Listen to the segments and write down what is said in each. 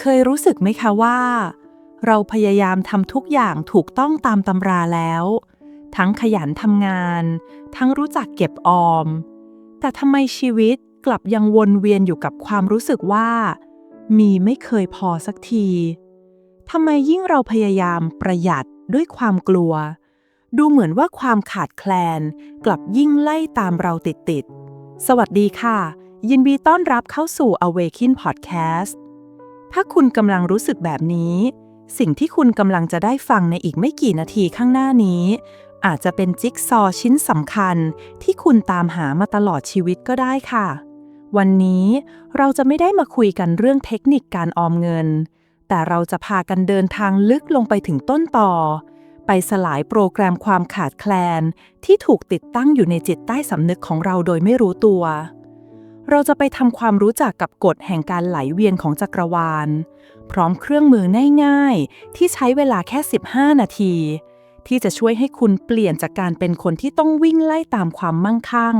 เคยรู้สึกไหมคะว่า เราพยายามทำทุกอย่างถูกต้องตามตำราแล้ว ทั้งขยันทำงาน ทั้งรู้จักเก็บออม แต่ทำไมชีวิตกลับยังวนเวียนอยู่กับความรู้สึกว่า มีไม่เคยพอสักทีทำไมยิ่งเราพยายามประหยัดด้วยความกลัว ดูเหมือนว่าความขาดแคลน กลับยิ่งไล่ตามเราติดๆสวัสดีค่ะ ยินดีต้อนรับเข้าสู่ Awaken Podcast ถ้าคุณกำลังรู้สึกแบบนี้ สิ่งที่คุณกำลังจะได้ฟังในอีกไม่กี่นาทีข้างหน้านี้ อาจจะเป็นจิ๊กซอว์ชิ้นสำคัญ ที่คุณตามหามาตลอดชีวิตก็ได้ค่ะ วันนี้เราจะไม่ได้มาคุยกันเรื่องเทคนิคการออมเงิน แต่เราจะพากันเดินทางลึกลงไปถึงต้นต่อ ไปสลายโปรแกรมความขาดแคลน ที่ถูกติดตั้งอยู่ในจิตใต้สำนึกของเราโดยไม่รู้ตัว เราจะไปทำความรู้จักกับกฎแห่งการไหลเวียนของจักรวาล พร้อมเครื่องมือง่ายๆ ที่ใช้เวลาแค่ 15 นาที ที่จะช่วยให้คุณเปลี่ยนจากการเป็นคนที่ต้องวิ่งไล่ตามความมั่งคั่ง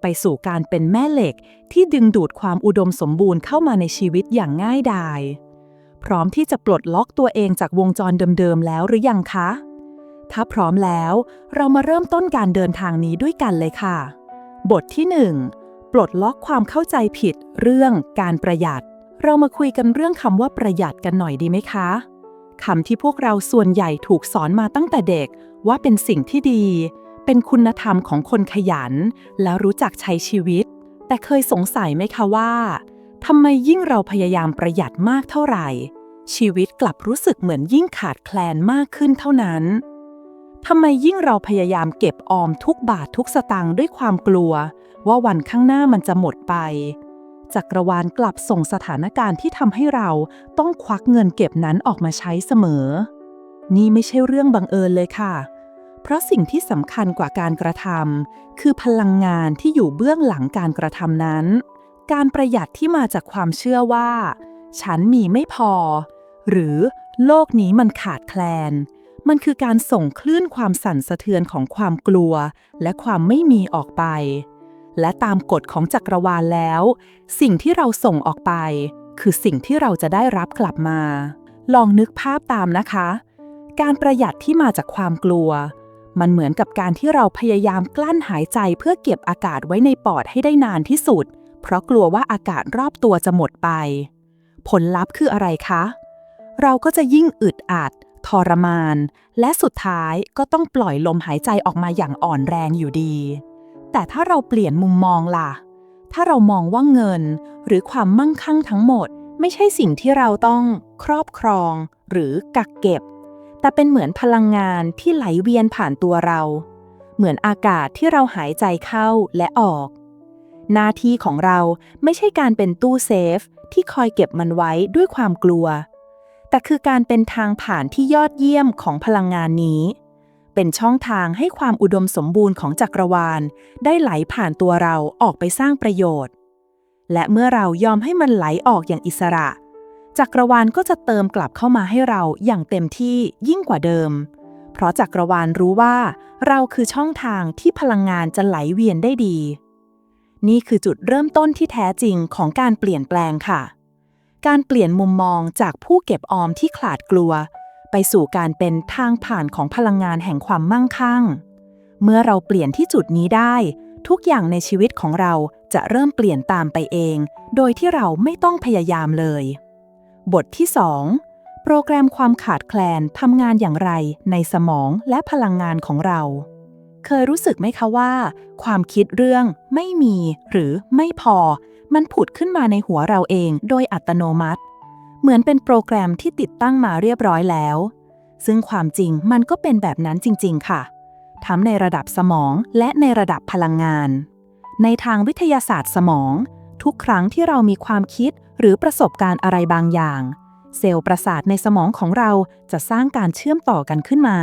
ไปสู่การเป็นแม่เหล็กที่ดึงดูดความอุดมสมบูรณ์เข้ามาในชีวิตอย่างง่ายดายพร้อมที่จะปลดล็อกตัวเองจากวงจรเดิมๆแล้วหรือยังคะ ถ้าพร้อมแล้ว เรามาเริ่มต้นการเดินทางนี้ด้วยกันเลยค่ะ บทที่ 1 ลดล็อกความเข้าใจผิดเรื่องการประหยัด เรามาคุยกันเรื่องคำว่าประหยัดกันหน่อยดีไหมคะคำที่พวกเราส่วนใหญ่ถูกสอนมาตั้งแต่เด็กว่าเป็นสิ่งที่ดี เป็นคุณธรรมของคนขยัน แล้วรู้จักใช้ชีวิต แต่เคยสงสัยไหมคะว่าทำไมยิ่งเราพยายามประหยัดมากเท่าไหร่ ชีวิตกลับรู้สึกเหมือนยิ่งขาดแคลนมากขึ้นเท่านั้นทำไมยิ่งเราพยายามเก็บออมทุกบาททุกสตางค์ด้วยความกลัว ว่าวันข้างหน้ามันจะหมดไป จักรวาลกลับส่งสถานการณ์ที่ทำให้เราต้องควักเงินเก็บนั้นออกมาใช้เสมอ นี่ไม่ใช่เรื่องบังเอิญเลยค่ะ เพราะสิ่งที่สำคัญกว่าการกระทำคือพลังงานที่อยู่เบื้องหลังการกระทำนั้น การประหยัดที่มาจากความเชื่อว่า ฉันมีไม่พอ หรือโลกนี้มันขาดแคลนมันคือการส่งคลื่นความสั่นสะเทือนของความกลัว และความไม่มีออกไป และตามกฎของจักรวาลแล้ว สิ่งที่เราส่งออกไป คือสิ่งที่เราจะได้รับกลับมา ลองนึกภาพตามนะคะ การประหยัดที่มาจากความกลัว มันเหมือนกับการที่เราพยายามกลั้นหายใจเพื่อเก็บอากาศไว้ในปอดให้ได้นานที่สุด เพราะกลัวว่าอากาศรอบตัวจะหมดไป ผลลัพธ์คืออะไรคะ เราก็จะยิ่งอึดอัดทรมาน และสุดท้ายก็ต้องปล่อยลมหายใจออกมาอย่างอ่อนแรงอยู่ดี แต่ถ้าเราเปลี่ยนมุมมองล่ะ ถ้าเรามองว่าเงิน หรือความมั่งคั่งทั้งหมด ไม่ใช่สิ่งที่เราต้องครอบครอง หรือกักเก็บ แต่เป็นเหมือนพลังงานที่ไหลเวียนผ่านตัวเรา เหมือนอากาศที่เราหายใจเข้าและออก หน้าที่ของเราไม่ใช่การเป็นตู้เซฟที่คอยเก็บมันไว้ด้วยความกลัว แต่คือการเป็นทางผ่านที่ยอดเยี่ยมของพลังงานนี้ เป็นช่องทางให้ความอุดมสมบูรณ์ของจักรวาล ได้ไหลผ่านตัวเราออกไปสร้างประโยชน์ และเมื่อเรายอมให้มันไหลออกอย่างอิสระ จักรวาลก็จะเติมกลับเข้ามาให้เราอย่างเต็มที่ยิ่งกว่าเดิม เพราะจักรวาลรู้ว่า เราคือช่องทางที่พลังงานจะไหลเวียนได้ดี นี่คือจุดเริ่มต้นที่แท้จริงของการเปลี่ยนแปลงค่ะ การเปลี่ยนมุมมองจากผู้เก็บออมที่ขลาดกลัว ไปสู่การเป็นทางผ่านของพลังงานแห่งความมั่งคั่ง เมื่อเราเปลี่ยนที่จุดนี้ได้ ทุกอย่างในชีวิตของเราจะเริ่มเปลี่ยนตามไปเอง โดยที่เราไม่ต้องพยายามเลย บทที่ 2 โปรแกรมความขาดแคลนทำงานอย่างไรในสมองและพลังงานของเรา เคยรู้สึกไหมคะว่า ความคิดเรื่องไม่มี หรือไม่พอ มันผุดขึ้นมาในหัวเราเองโดยอัตโนมัติ เหมือนเป็นโปรแกรมที่ติดตั้งมาเรียบร้อยแล้ว ซึ่งความจริงมันก็เป็นแบบนั้นจริง ๆ ค่ะ ทั้งในระดับสมองและในระดับพลังงาน ในทางวิทยาศาสตร์สมอง ทุกครั้งที่เรามีความคิดหรือประสบการณ์อะไรบางอย่าง เซลล์ประสาทในสมองของเราจะสร้างการเชื่อมต่อกันขึ้นมา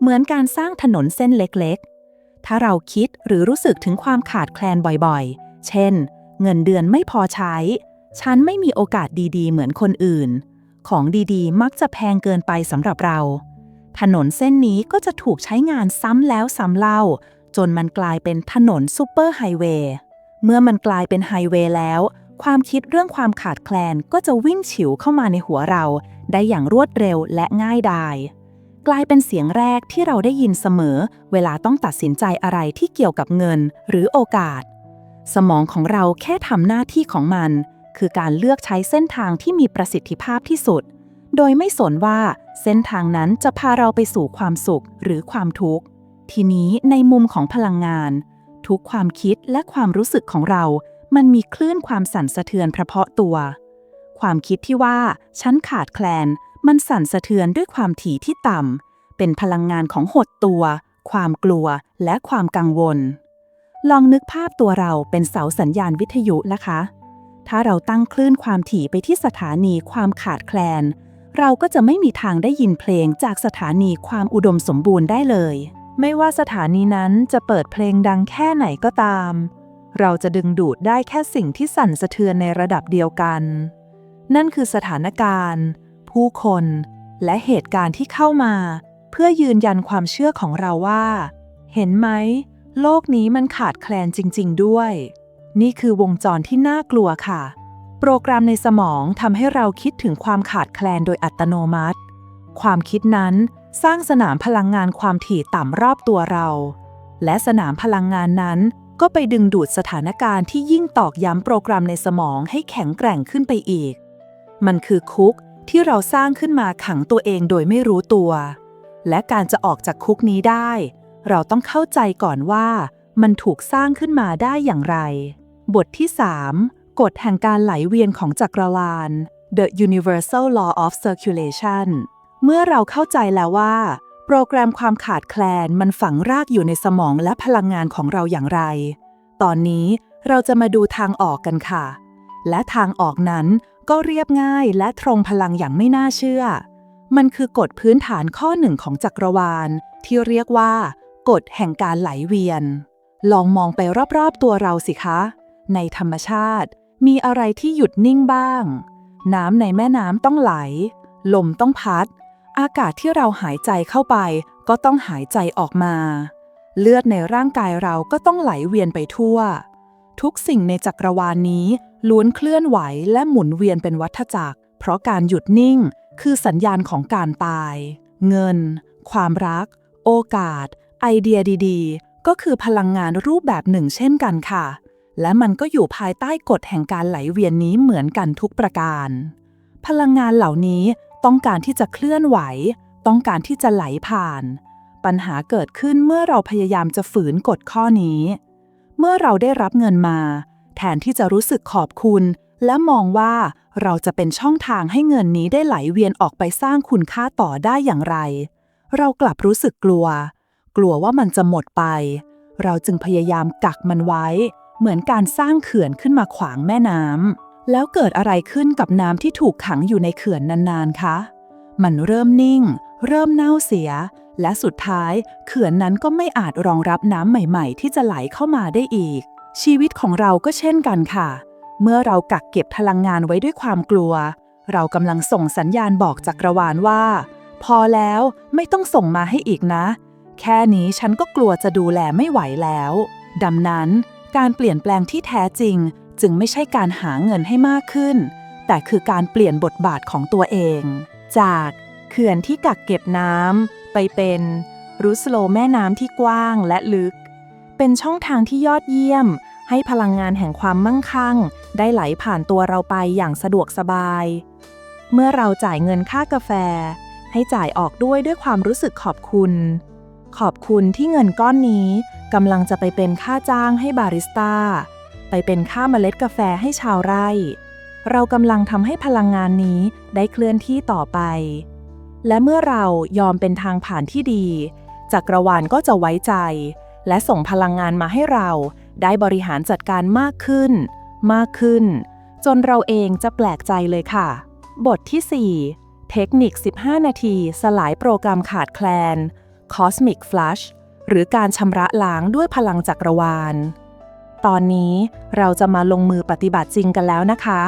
เหมือนการสร้างถนนเส้นเล็กๆ ถ้าเราคิดหรือรู้สึกถึงความขาดแคลนบ่อยๆ เช่น เงินเดือนไม่พอใช้ ฉันไม่มีโอกาสดีๆ เหมือนคนอื่น ของดีๆ มักจะแพงเกินไปสำหรับเรา ถนนเส้นนี้ก็จะถูกใช้งานซ้ำแล้วซ้ำเล่า จนมันกลายเป็นถนนซูเปอร์ไฮเวย์เมื่อมันกลายเป็นไฮเวย์แล้ว ความคิดเรื่องความขาดแคลนก็จะวิ่งฉิวเข้ามาในหัวเรา ได้อย่างรวดเร็วและง่ายดายกลายเป็นเสียงแรกที่เราได้ยินเสมอ เวลาต้องตัดสินใจอะไรที่เกี่ยวกับเงินหรือโอกาส สมองของเราแค่ทำหน้าที่ของมัน คือการเลือกใช้เส้นทางที่มีประสิทธิภาพที่สุด โดยไม่สนว่าเส้นทางนั้นจะพาเราไปสู่ความสุขหรือความทุกข์ ทีนี้ในมุมของพลังงาน ทุกความคิดและความรู้สึกของเรา มันมีคลื่นความสั่นสะเทือนเฉพาะตัว ความคิดที่ว่าฉันขาดแคลน มันสั่นสะเทือนด้วยความถี่ที่ต่ำเป็นพลังงานของหดตัว ความกลัวและความกังวลลองนึกภาพตัวเราเป็นเสาสัญญาณวิทยุนะคะ ถ้าเราตั้งคลื่นความถี่ไปที่สถานีความขาดแคลน เราก็จะไม่มีทางได้ยินเพลงจากสถานีความอุดมสมบูรณ์ได้เลย ไม่ว่าสถานีนั้นจะเปิดเพลงดังแค่ไหนก็ตาม เราจะดึงดูดได้แค่สิ่งที่สั่นสะเทือนในระดับเดียวกัน นั่นคือสถานการณ์ ผู้คน และเหตุการณ์ที่เข้ามา เพื่อยืนยันความเชื่อของเราว่า เห็นไหม โลกนี้มันขาดแคลนจริง ๆ ด้วย นี่คือวงจรที่น่ากลัวค่ะ โปรแกรมในสมองทำให้เราคิดถึงความขาดแคลนโดยอัตโนมัติ ความคิดนั้นสร้างสนามพลังงานความถี่ต่ำรอบตัวเรา และสนามพลังงานนั้นก็ไปดึงดูดสถานการณ์ที่ยิ่งตอกย้ำโปรแกรมในสมองให้แข็งแกร่งขึ้นไปอีก มันคือคุกที่เราสร้างขึ้นมาขังตัวเองโดยไม่รู้ตัว และการจะออกจากคุกนี้ได้ เราต้องเข้าใจก่อนว่า มันถูกสร้างขึ้นมาได้อย่างไร บทที่ 3 กฎแห่งการไหลเวียนของจักรวาล The Universal Law of Circulation เมื่อเราเข้าใจแล้วว่า โปรแกรมความขาดแคลนมันฝังรากอยู่ในสมองและพลังงานของเราอย่างไร ตอนนี้เราจะมาดูทางออกกันค่ะ และทางออกนั้นก็เรียบง่ายและตรงพลังอย่างไม่น่าเชื่อ มันคือกฎพื้นฐานข้อหนึ่งของจักรวาล ที่เรียกว่ากฎแห่งการไหลเวียน ลองมองไปรอบๆตัวเราสิคะ ในธรรมชาติ มีอะไรที่หยุดนิ่งบ้าง น้ำในแม่น้ำต้องไหล ลมต้องพัด อากาศที่เราหายใจเข้าไป ก็ต้องหายใจออกมา เลือดในร่างกายเราก็ต้องไหลเวียนไปทั่ว ทุกสิ่งในจักรวาลนี้ล้วนเคลื่อนไหวและหมุนเวียนเป็นวัฏจักร เพราะการหยุดนิ่งคือสัญญาณของการตาย เงิน ความรัก โอกาส ไอเดียดีๆ ก็คือพลังงานรูปแบบหนึ่งเช่นกันค่ะ และมันก็อยู่ภายใต้กฎแห่งการไหลเวียนนี้เหมือนกันทุกประการ พลังงานเหล่านี้ต้องการที่จะเคลื่อนไหว ต้องการที่จะไหลผ่าน ปัญหาเกิดขึ้นเมื่อเราพยายามจะฝืนกฎข้อนี้ เมื่อเราได้รับเงินมา แทนที่จะรู้สึกขอบคุณ และมองว่าเราจะเป็นช่องทางให้เงินนี้ได้ไหลเวียนออกไปสร้างคุณค่าต่อได้อย่างไร เรากลับรู้สึกกลัว กลัวว่ามันจะหมดไป เราจึงพยายามกักมันไว้ เหมือนการสร้างเขื่อนขึ้นมาขวางแม่น้ำแล้วเกิดอะไรขึ้นกับน้ำที่ถูกขังอยู่ในเขื่อนนานๆคะ มันเริ่มนิ่ง เริ่มเน่าเสีย และสุดท้ายเขื่อนนั้นก็ไม่อาจรองรับน้ำใหม่ ๆ ที่จะไหลเข้ามาได้อีก ชีวิตของเราก็เช่นกันค่ะ เมื่อเรากักเก็บพลังงานไว้ด้วยความกลัว เรากำลังส่งสัญญาณบอกจักรวาลว่า พอแล้วไม่ต้องส่งมาให้อีกนะ แค่นี้ฉันก็กลัวจะดูแลไม่ไหวแล้ว ดังนั้นการเปลี่ยนแปลงที่แท้จริง จึงไม่ใช่การหาเงินให้มากขึ้น แต่คือการเปลี่ยนบทบาทของตัวเอง จากเขื่อนที่กักเก็บน้ำไปเป็นรูสโลแม่น้ำที่กว้างและลึก เป็นช่องทางที่ยอดเยี่ยม ให้พลังงานแห่งความมั่งคั่ง ได้ไหลผ่านตัวเราไปอย่างสะดวกสบาย เมื่อเราจ่ายเงินค่ากาแฟ ให้จ่ายออกด้วยด้วยความรู้สึกขอบคุณ ขอบคุณที่เงินก้อนนี้กำลังจะไปเป็นค่าจ้างให้บาริสต้า ไปเป็นค่าเมล็ดกาแฟให้ชาวไร่ เรากำลังทำให้พลังงานนี้ได้เคลื่อนที่ต่อไป และเมื่อเรายอมเป็นทางผ่านที่ดี จักรวาลก็จะไว้ใจ และส่งพลังงานมาให้เรา ได้บริหารจัดการมากขึ้น มากขึ้น จนเราเองจะแปลกใจเลยค่ะ บทที่ 4 เทคนิค 15 นาที สลายโปรแกรมขาดแคลน Cosmic Flush หรือการชำระล้างด้วยพลังจักรวาล ตอนนี้เราจะมาลงมือปฏิบัติจริงกันแล้วนะคะ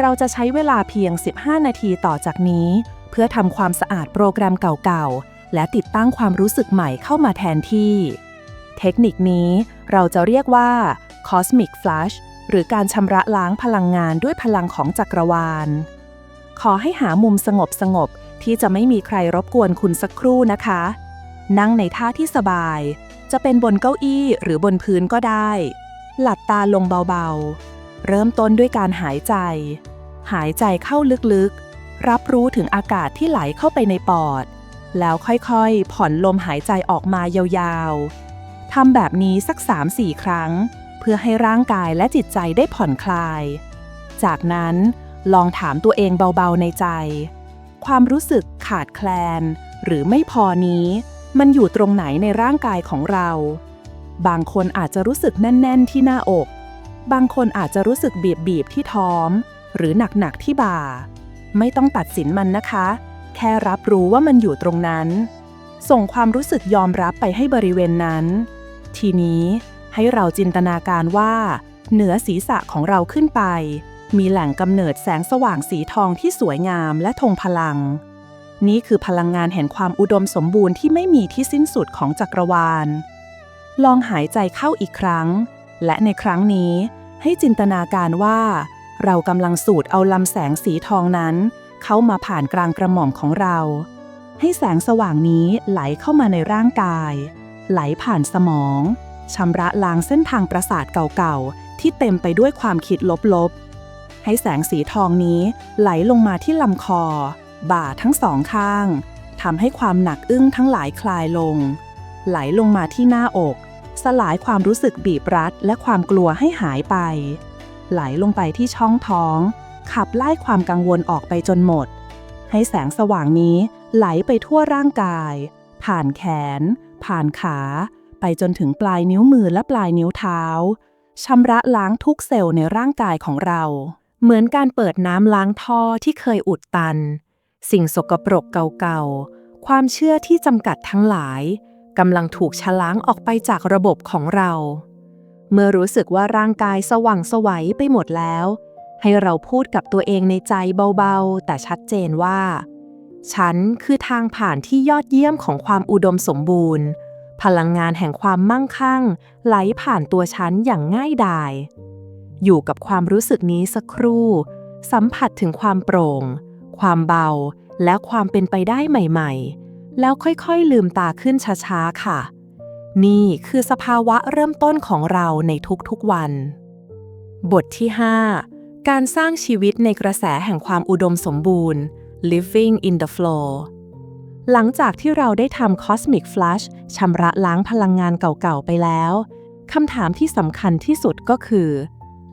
เราจะใช้เวลาเพียง 15 นาทีต่อจากนี้ เพื่อทำความสะอาดโปรแกรมเก่าๆ และติดตั้งความรู้สึกใหม่เข้ามาแทนที่ เทคนิคนี้เราจะเรียกว่า Cosmic Flush หรือการชำระล้างพลังงานด้วยพลังของจักรวาล ขอให้หามุมสงบสงบๆที่จะไม่มีใครรบกวนคุณสักครู่นะคะ นั่งในท่าที่สบาย จะเป็นบนเก้าอี้หรือบนพื้นก็ได้ หลับตาลงเบาๆ เริ่มต้นด้วยการหายใจ หายใจเข้าลึกๆ รับรู้ถึงอากาศที่ไหลเข้าไปในปอด แล้วค่อยๆ ผ่อนลมหายใจออกมายาวๆ ทำแบบนี้สัก 3-4 ครั้ง เพื่อให้ร่างกายและจิตใจได้ผ่อนคลาย จากนั้นลองถามตัวเองเบาๆในใจ ความรู้สึกขาดแคลนหรือไม่พอนี้ มันอยู่ตรงไหนในร่างกายของเรา บางคนอาจจะรู้สึกแน่น ๆ ที่หน้าอก บางคนอาจจะรู้สึกบีบ ๆ ที่ท้อง หรือหนัก ๆ ที่บ่า ไม่ต้องตัดสินมันนะคะ แค่รับรู้ว่ามันอยู่ตรงนั้น ส่งความรู้สึกยอมรับไปให้บริเวณนั้น ทีนี้ให้เราจินตนาการว่า เหนือศีรษะของเราขึ้นไป มีแหล่งกำเนิดแสงสว่างสีทองที่สวยงามและทงพลัง นี่คือพลังงานแห่งความอุดมสมบูรณ์ที่ไม่มีที่สิ้นสุดของจักรวาล ลองหายใจเข้าอีกครั้ง และในครั้งนี้ให้จินตนาการว่า เรากำลังสูดเอาลำแสงสีทองนั้น เข้ามาผ่านกลางกระหม่อมของเรา ให้แสงสว่างนี้ไหลเข้ามาในร่างกาย ไหลผ่านสมองชำระล้างเส้นทางประสาทเก่าๆ ที่เต็มไปด้วยความคิดลบๆ ให้แสงสีทองนี้ไหลลงมาที่ลำคอ บ่าทั้งสองข้างทำให้ความหนักอึ้งทั้งหลายคลายลง ไหลลงมาที่หน้าอก สลายความรู้สึกบีบรัดและความกลัวให้หายไป ไหลลงไปที่ช่องท้อง ขับไล่ความกังวลออกไปจนหมด ให้แสงสว่างนี้ไหลไปทั่วร่างกาย ผ่านแขน ผ่านขา ไปจนถึงปลายนิ้วมือและปลายนิ้วเท้าชำระล้างทุกเซลล์ในร่างกายของเรา เหมือนการเปิดน้ำล้างท่อที่เคยอุดตัน สิ่งสกปรกเก่าๆ ความเชื่อที่จำกัดทั้งหลายกำลังถูกชะล้างออกไปจากระบบของเรา เมื่อรู้สึกว่าร่างกายสว่างสวัยไปหมดแล้ว ให้เราพูดกับตัวเองในใจเบาๆ แต่ชัดเจนว่า ฉันคือทางผ่านที่ยอดเยี่ยมของความอุดมสมบูรณ์ พลังงานแห่งความมั่งคั่ง ไหลผ่านตัวฉันอย่างง่ายดาย อยู่กับความรู้สึกนี้สักครู่ สัมผัสถึงความโปร่ง ความเบา และความเป็นไปได้ใหม่ๆ แล้วค่อยๆลืมตาขึ้นช้าๆ ค่ะ นี่คือสภาวะเริ่มต้นของเราในทุกๆวัน บทที่ 5 การสร้างชีวิตในกระแสแห่งความอุดมสมบูรณ์ living in the flow หลังจากที่เราได้ทำ Cosmic Flush ชำระล้างพลังงานเก่าๆ ไปแล้ว คำถามที่สำคัญที่สุดก็คือ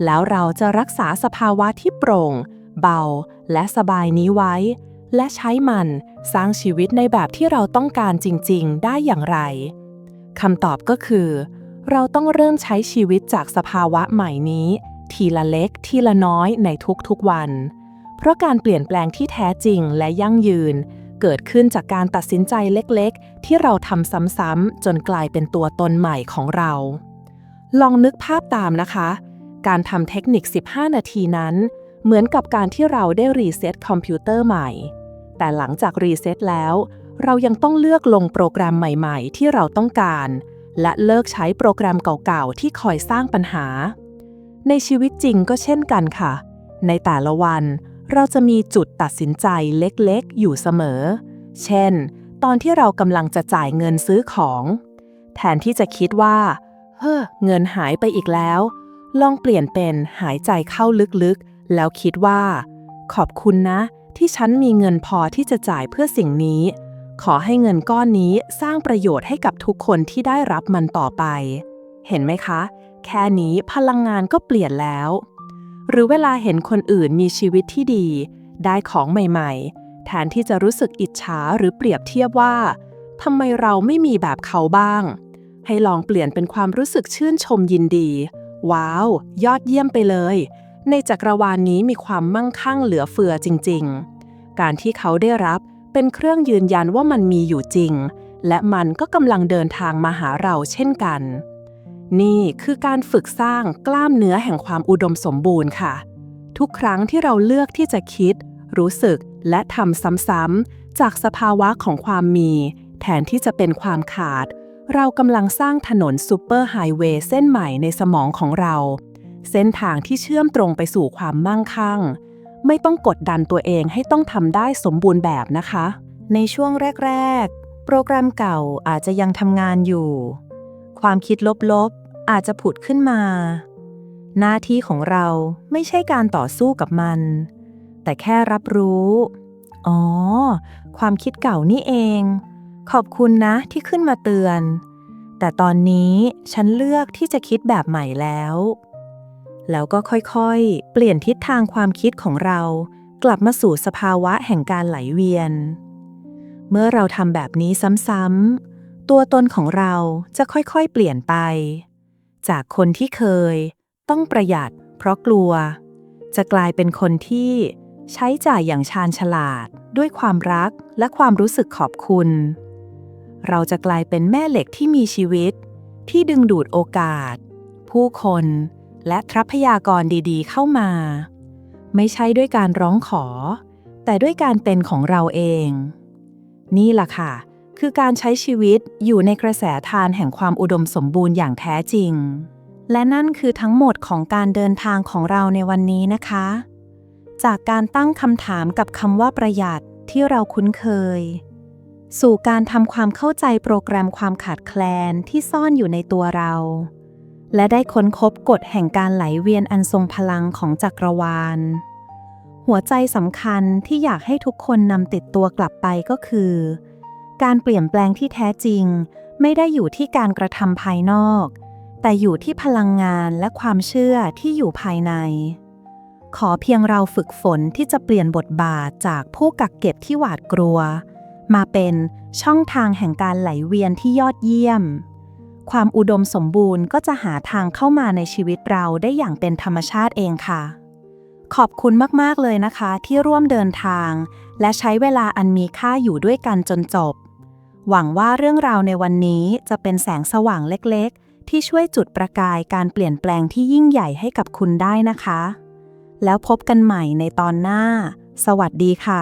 แล้วเราจะรักษาสภาวะที่โปร่ง เบา และสบายนี้ไว้ และใช้มันสร้างชีวิตในแบบที่เราต้องการจริง ๆ ได้อย่างไรคำตอบก็คือ เราต้องเริ่มใช้ชีวิตจากสภาวะใหม่นี้ ทีละเล็กทีละน้อยในทุกๆวัน เพราะการเปลี่ยนแปลงที่แท้จริงและยั่งยืน เกิดขึ้นจากการตัดสินใจเล็กๆ ที่เราทำซ้ำๆจนกลายเป็นตัวตนใหม่ของเรา ลองนึกภาพตามนะคะ การทำเทคนิค 15 นาทีนั้น เหมือนกับการที่เราได้รีเซ็ตคอมพิวเตอร์ใหม่ แต่หลังจากรีเซ็ตแล้ว เรายังต้องเลือกลงโปรแกรมใหม่ๆ ที่เราต้องการ และเลิกใช้โปรแกรมเก่าๆ ที่คอยสร้างปัญหา ในชีวิตจริงก็เช่นกันค่ะ ในแต่ละวัน เราจะมีจุดตัดสินใจเล็กๆ อยู่เสมอ เช่น ตอนที่เรากำลังจะจ่ายเงินซื้อของ แทนที่จะคิดว่า เฮ้อ เงินหายไปอีกแล้ว ลองเปลี่ยนเป็นหายใจเข้าลึกๆ แล้วคิดว่า ขอบคุณนะ ที่ฉันมีเงินพอที่จะจ่ายเพื่อสิ่งนี้ ขอให้เงินก้อนนี้สร้างประโยชน์ให้กับทุกคนที่ได้รับมันต่อไป เห็นไหมคะ แค่นี้พลังงานก็เปลี่ยนแล้ว หรือเวลาเห็นคนอื่นมีชีวิตที่ดี ได้ของใหม่ ๆ แทนที่จะรู้สึกอิจฉาหรือเปรียบเทียบว่าทำไมเราไม่มีแบบเขาบ้าง ให้ลองเปลี่ยนเป็นความรู้สึกชื่นชมยินดี ว้าว ยอดเยี่ยมไปเลย ในจักรวาลนนี้มีความมั่งคั่งเหลือเฟือจริง ๆ การที่เขาได้รับเป็นเครื่องยืนยันว่ามันมีอยู่จริง และมันก็กำลังเดินทางมาหาเราเช่นกัน นี่คือการฝึกสร้างกล้ามเนื้อแห่งความอุดมสมบูรณ์ค่ะ ทุกครั้งที่เราเลือกที่จะคิด รู้สึกและทำซ้ำๆจากสภาวะของความมี แทนที่จะเป็นความขาด เรากำลังสร้างถนนซูเปอร์ไฮเวย์เส้นใหม่ในสมองของเรา เส้นทางที่เชื่อมตรงไปสู่ความมั่งคั่ง ไม่ต้องกดดันตัวเองให้ต้องทำได้สมบูรณ์แบบนะคะ ในช่วงแรก ๆ โปรแกรมเก่าอาจจะยังทำงานอยู่ ความคิดลบ ๆ อาจจะผุดขึ้นมา หน้าที่ของเราไม่ใช่การต่อสู้กับมัน แต่แค่รับรู้ อ๋อ ความคิดเก่านี่เอง ขอบคุณนะที่ขึ้นมาเตือน แต่ตอนนี้ฉันเลือกที่จะคิดแบบใหม่แล้ว แล้วก็ค่อยๆ เปลี่ยนทิศทางความคิดของเรา กลับมาสู่สภาวะแห่งการไหลเวียน เมื่อเราทำแบบนี้ซ้ำๆ ตัวตนของเราจะค่อยๆ เปลี่ยนไป จากคนที่เคย ต้องประหยัด เพราะกลัว จะกลายเป็นคนที่ใช้จ่ายอย่างชาญฉลาด ด้วยความรักและความรู้สึกขอบคุณ เราจะกลายเป็นแม่เหล็กที่มีชีวิต ที่ดึงดูดโอกาส ผู้คน และทรัพยากรดีๆ เข้ามา ไม่ใช่ด้วยการร้องขอ แต่ด้วยการเป็นของเราเอง นี่ล่ะค่ะ คือการใช้ชีวิตอยู่ในกระแสทานแห่งความอุดมสมบูรณ์อย่างแท้จริง และนั่นคือทั้งหมดของการเดินทางของเราในวันนี้นะคะ จากการตั้งคำถามกับคำว่าประหยัดที่เราคุ้นเคย สู่การทำความเข้าใจโปรแกรมความขาดแคลนที่ซ่อนอยู่ในตัวเรา และได้ค้นพบกฎแห่งการไหลเวียนอันทรงพลังของจักรวาล หัวใจสำคัญที่อยากให้ทุกคนนำติดตัวกลับไปก็คือ การเปลี่ยนแปลงที่แท้จริง ไม่ได้อยู่ที่การกระทำภายนอก แต่อยู่ที่พลังงานและความเชื่อที่อยู่ภายใน ขอเพียงเราฝึกฝนที่จะเปลี่ยนบทบาทจากผู้กักเก็บที่หวาดกลัว มาเป็นช่องทางแห่งการไหลเวียนที่ยอดเยี่ยม ความอุดมสมบูรณ์ก็จะหาทางเข้ามาในชีวิตเราได้อย่างเป็นธรรมชาติเองค่ะ ขอบคุณมาก ๆ เลยนะคะที่ร่วมเดินทาง และใช้เวลาอันมีค่าอยู่ด้วยกันจนจบ หวังว่าเรื่องราวในวันนี้จะเป็นแสงสว่างเล็ก ๆ ที่ช่วยจุดประกายการเปลี่ยนแปลงที่ยิ่งใหญ่ให้กับคุณได้นะคะ แล้วพบกันใหม่ในตอนหน้า สวัสดีค่ะ